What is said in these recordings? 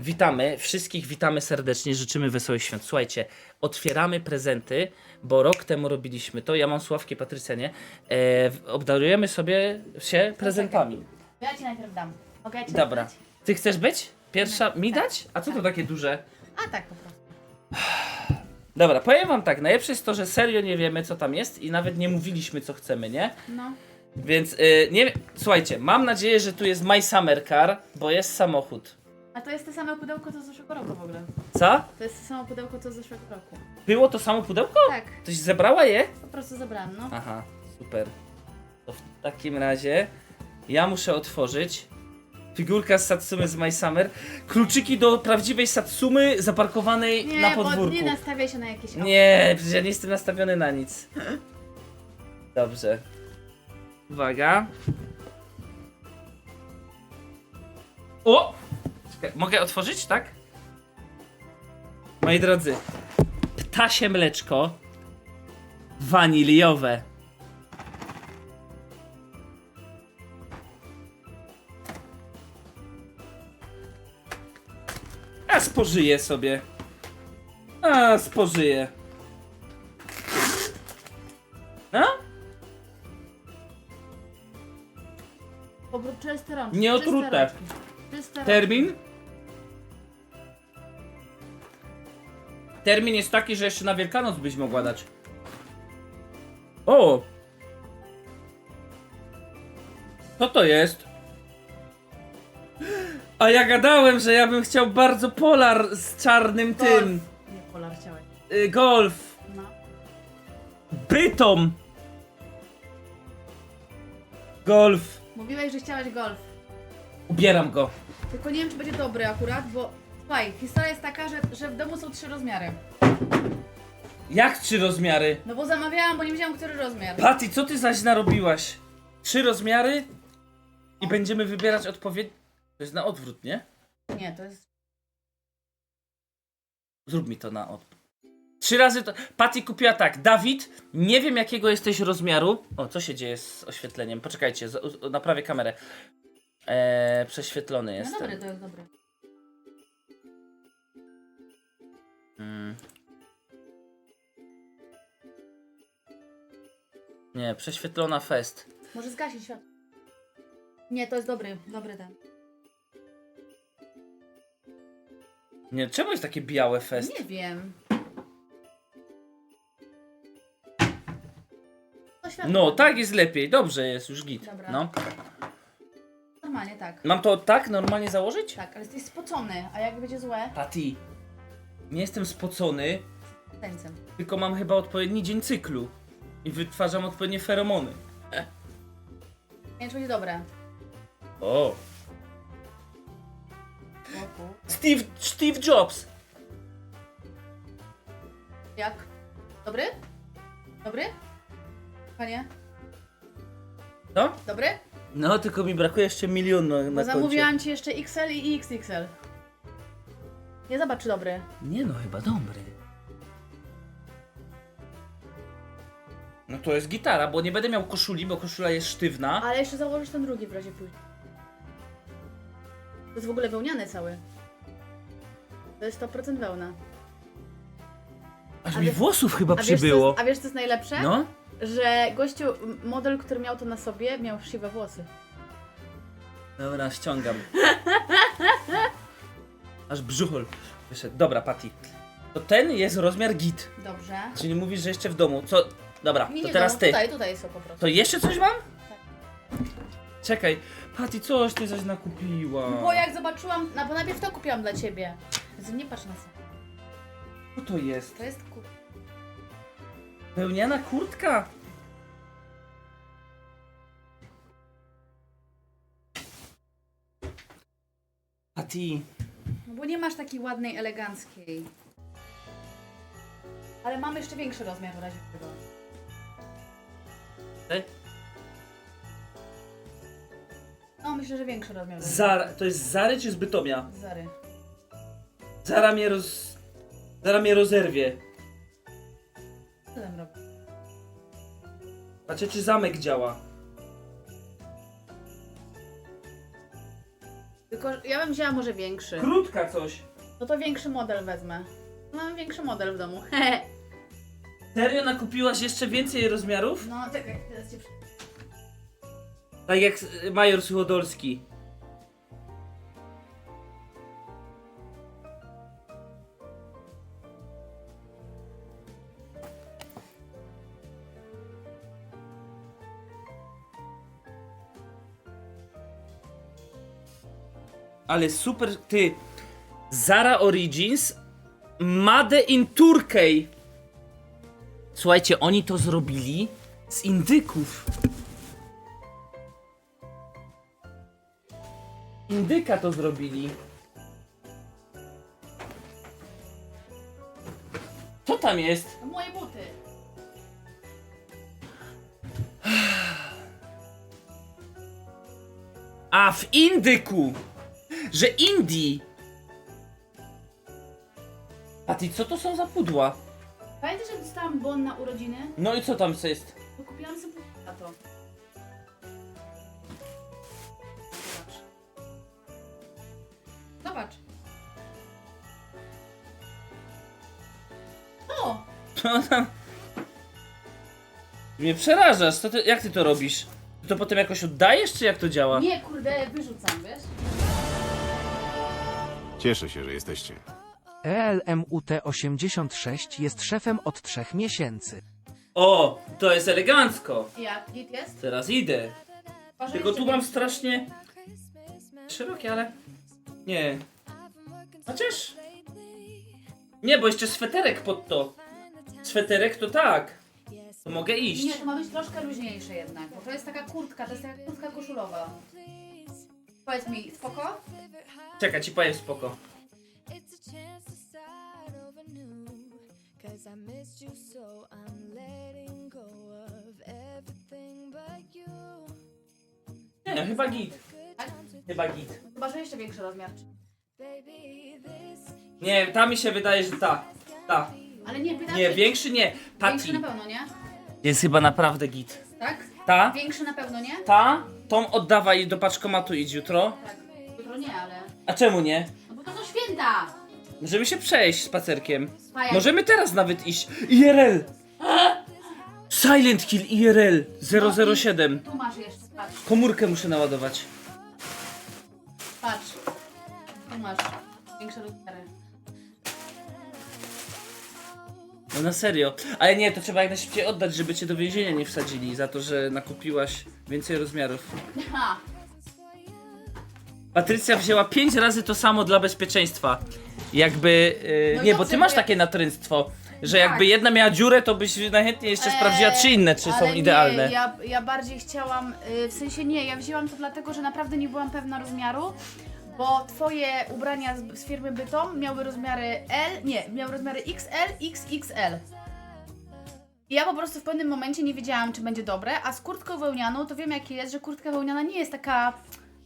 Witamy, wszystkich witamy serdecznie, życzymy wesołych świąt. Słuchajcie, otwieramy prezenty, bo rok temu robiliśmy to, ja mam Sławkę, Patrycja, nie? E, obdarujemy sobie się prezentami. Ja ci najpierw dam. Mogę ja ci Dobra. dać? Ty chcesz być? Pierwsza? Mi dać? A co to takie duże? A tak po prostu. Dobra, powiem wam tak, najlepsze jest to, że serio nie wiemy co tam jest i nawet nie mówiliśmy co chcemy, nie? No. Więc y, nie wiem, słuchajcie, mam nadzieję, że tu jest My Summer Car, bo jest samochód. A to jest to samo pudełko co z zeszłego roku w ogóle. Co? To jest to samo pudełko co z zeszłego roku. Było to samo pudełko? Tak, Ktoś zebrała je? po prostu zabrałam, no. Aha, super. To w takim razie ja muszę otworzyć figurka z Satsumy z My Summer. Kluczyki do prawdziwej Satsumy zaparkowanej Nie, na bo podwórku. nie nastawiaj się na jakieś auto. Nie, przecież ja nie jestem nastawiony na nic. Dobrze. Uwaga. O! Mogę otworzyć, tak? Moi drodzy, ptasie mleczko waniliowe. A spożyję sobie. A spożyję. No? Pobrót czyste rączki. Nieotrute. czyste rączki, Czyste rączki. Termin? Termin jest taki, że jeszcze na Wielkanoc byś mogła dać. O! Co to jest? A ja gadałem, że ja bym chciał bardzo polar z czarnym Golf. tym. Nie, polar chciałeś. Y, golf. No. Bytom. Golf. Mówiłeś, że chciałeś golf. Ubieram go. Tylko nie wiem, czy będzie dobry akurat, bo... Słuchaj, historia jest taka, że, że w domu są trzy rozmiary. Jak trzy rozmiary? No bo zamawiałam, bo nie wiedziałam, który rozmiar. Patty, co ty zaś narobiłaś? Trzy rozmiary i będziemy wybierać odpowiedź. To jest na odwrót, nie? Nie, to jest... Zrób mi to na odwrót. Trzy razy to. Patty kupiła tak. Dawid, nie wiem jakiego jesteś rozmiaru. O, co się dzieje z oświetleniem? Poczekajcie, z- naprawię kamerę. Eee, prześwietlony No jestem. dobry, to jest dobry. Mm. Nie, prześwietlona fest. Może zgasić światło. Nie, to jest dobry, dobry ten. Nie, czemu jest takie białe fest? Nie wiem. To światło. No, tak jest lepiej. Dobrze jest, już git. Dobra. No. Normalnie tak. Mam to tak normalnie założyć? Tak, ale jesteś spocony, a jak będzie złe, Patty, nie jestem spocony, tańcem. tylko mam chyba odpowiedni dzień cyklu. I wytwarzam odpowiednie feromony. Nie będzie dobre. O. Boku. Steve, Steve Jobs. Jak? Dobry? Dobry? Panie? No? Dobry? No, tylko mi brakuje jeszcze milion na, na Bo koncie. zamówiłam ci jeszcze XL i XXL. Nie zobacz, czy dobry. Nie no, chyba dobry. No to jest gitara, bo nie będę miał koszuli, bo koszula jest sztywna. Ale jeszcze założysz ten drugi w razie później. To jest w ogóle wełniany cały. To jest 100% wełna. Aż a mi wie- włosów chyba A wiesz, co przybyło. jest, a wiesz, co jest najlepsze? No? Że gościu, m- model, który miał to na sobie, miał siwe włosy. Dobra, ściągam. Aż brzuchol wyszedł. Dobra, Patty. To ten jest rozmiar git. Dobrze. Czyli mówisz, że jeszcze w domu. Co? Dobra, to nie, teraz no, ty. Tutaj, tutaj są po prostu. To jeszcze coś mam? Czekaj. Patty, coś ty coś nakupiła. Bo jak zobaczyłam, no bo najpierw to kupiłam dla ciebie. Więc nie patrz na to. Co to jest? To jest ku... Wełniana kurtka? Patty. No bo nie masz takiej ładnej, eleganckiej. Ale mam jeszcze większy rozmiar w razie czego. Ty? No myślę, że większy rozmiar. Zara, to jest Zary czy z Bytomia? Zary. Zara mnie roz... Zara mnie rozerwie. Co tam robi? Patrzę czy zamek działa. Tylko ja bym wzięła może większy. Krótka coś. No to większy model wezmę. Mam większy model w domu. Serio nakupiłaś jeszcze więcej rozmiarów? no czekaj, teraz cię przy... Tak jak y, Major Suchodolski. Ale super, ty. Zara Origins Made in Turkey. Słuchajcie, oni to zrobili z indyków. Indyka to zrobili. Co tam jest? No moje buty. A, w indyku! Że Indii! A ty, co to są za pudła? Pamiętasz, jak dostałam bon na urodziny? No i co tam jest? To kupiłam sobie na to. Zobacz. Zobacz. O! Co tam? Mnie przerażasz, co ty, jak ty to robisz? Ty to potem jakoś oddajesz, czy jak to działa? Nie, kurde, wyrzucam, wiesz? Cieszę się, że jesteście. E ELMUT86 jest szefem od trzech miesięcy. O, to jest elegancko! Jak? Git jest? Teraz idę. Tylko tu mam strasznie szerokie, ale nie. Chociaż nie, bo jeszcze sweterek pod to. Sweterek to tak. To mogę iść. Nie, to ma być troszkę luźniejsze jednak, bo to jest taka kurtka, to jest taka kurtka koszulowa. Powiedz mi, spoko? Czekaj, ci powiem spoko. Nie, chyba git. Tak? Chyba git. Chyba, że jeszcze większy rozmiar. Nie, ta mi się wydaje, że ta. Ta. Ale nie, pytam Nie, większy nie. Większy Pati. na pewno, nie? Jest chyba naprawdę git. Tak? Ta? Większy na pewno, nie? Ta? Tą oddawaj do paczkomatu idź jutro. Tak. Jutro nie, ale... A czemu nie? No bo to są święta! Możemy się przejść spacerkiem. Pajak. Możemy teraz nawet iść. IRL! Silent Kill IRL 007. Tu masz jeszcze, patrz, Komórkę muszę naładować. patrz. Tu masz większe rozmiary. No na serio. Ale nie, to trzeba jak najszybciej oddać, żeby cię do więzienia nie wsadzili za to, że nakupiłaś więcej rozmiarów. Ha! Patrycja wzięła 5 razy to samo dla bezpieczeństwa. Jakby. Yy, No nie, bo ty masz takie natręctwo, że Tak. jakby jedna miała dziurę, to byś najchętniej jeszcze sprawdziła, czy inne, czy ale są idealne. Nie, ja, ja bardziej chciałam, y, w sensie nie, ja wzięłam to dlatego, że naprawdę nie byłam pewna rozmiaru, bo twoje ubrania z, z firmy Bytom miały rozmiary L, nie, miały rozmiary XL, XXL. I ja po prostu w pewnym momencie nie wiedziałam, czy będzie dobre, a z kurtką wełnianą to wiem jak jest, że kurtka wełniana nie jest taka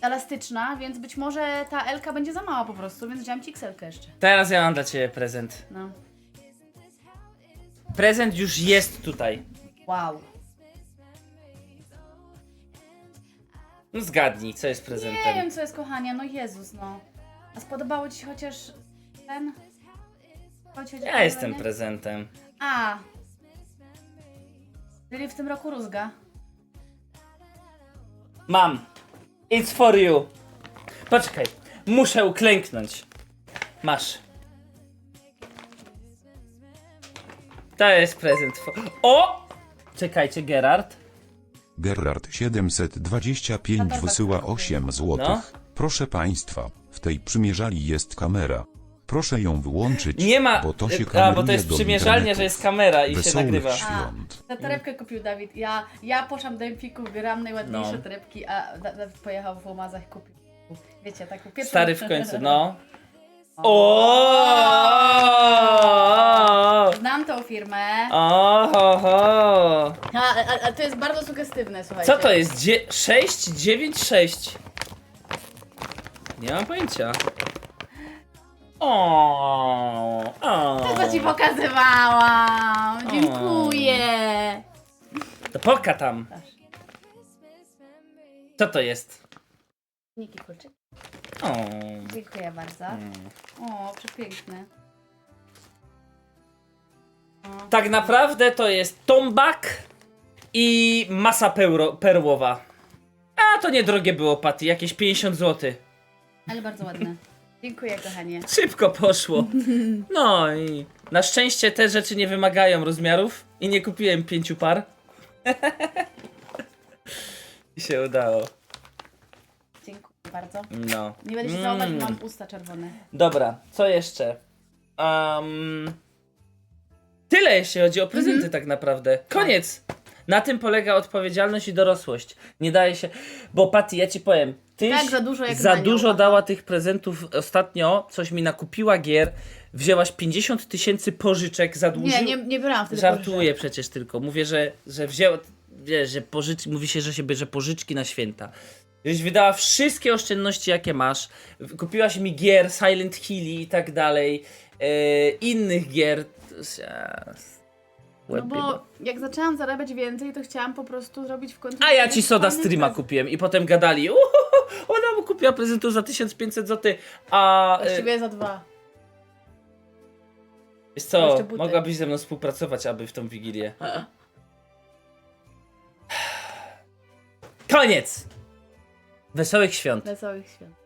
elastyczna, więc być może ta L będzie za mała po prostu, więc wziąłam ci XL jeszcze. Teraz ja mam dla ciebie prezent. No. Prezent już jest tutaj. Wow. No zgadnij, co jest Nie prezentem. wiem co jest kochania, no Jezus no. A spodobało ci się chociaż ten? Się chociaż Ja jestem prezentem? prezentem. A. Czyli w tym roku rózga. Mam. It's for you. Poczekaj, muszę uklęknąć. Masz. To jest prezent. O! Czekajcie, Gerard. Gerard 725 Tata wysyła tak 8 zł. No. Proszę państwa, w tej przymierzali jest kamera. Proszę ją wyłączyć, Nie ma. bo to się A, bo to jest do przymierzalnia, internetu. że jest kamera i się Wesołych nagrywa. świąt. Ta torebkę kupił Dawid. Ja, ja poszłam do Empiku, wybieram najładniejsze No. torebki, a Da- Dawid pojechał w łomazach i kupił. Wiecie, taką pierwszą... Stary w końcu, no. O! Znam tą firmę. Oho! A, a, a to jest bardzo sugestywne, słuchajcie. Co to jest? Dzie 6, 9, 6. Nie mam pojęcia. O, o. To co ci pokazywałam. Dziękuję. To poka tam. Co to jest? Niki Kulczyk. O. Dziękuję bardzo. Mm. O, przepiękny. O. Tak naprawdę to jest tombak i masa peuro, perłowa. A to niedrogie było, Patty, jakieś 50 zł. Ale bardzo ładne. Dziękuję, kochanie. Szybko poszło. No i na szczęście te rzeczy nie wymagają rozmiarów i nie kupiłem pięciu par. I się udało. Bardzo. No. Nie będę się całować, Mm. bo mam usta czerwone. Dobra, co jeszcze? Um, tyle jeśli chodzi o prezenty Mhm. tak naprawdę. Koniec! Na tym polega odpowiedzialność i dorosłość. Nie daje się. Bo Patty, ja ci powiem, ty Tak, za dużo jak za na nią, dużo aha. dała tych prezentów ostatnio, coś mi nakupiła gier, wzięłaś 50 tysięcy pożyczek, zadłużył. Nie, nie, nie brałam wtedy Żartuję przecież tylko. Mówię, że, że wzięła. Wiesz, że pożyczki. Mówi się, że się bierze pożyczki na święta. Żeś wydała wszystkie oszczędności, jakie masz. Kupiłaś mi gier, Silent Hill i tak dalej. E, innych gier. To No bo jak zaczęłam zarabiać więcej, to chciałam po prostu zrobić w końcu... A ja ci soda streama prezent. kupiłem i potem gadali. Uhuhu, ona mu kupiła prezentu za 1500 zł. A. e, Właściwie za dwa. Wiesz co, mogłabyś ze mną współpracować, aby w tą wigilię. Koniec! Wesołych świąt. Wesołych świąt.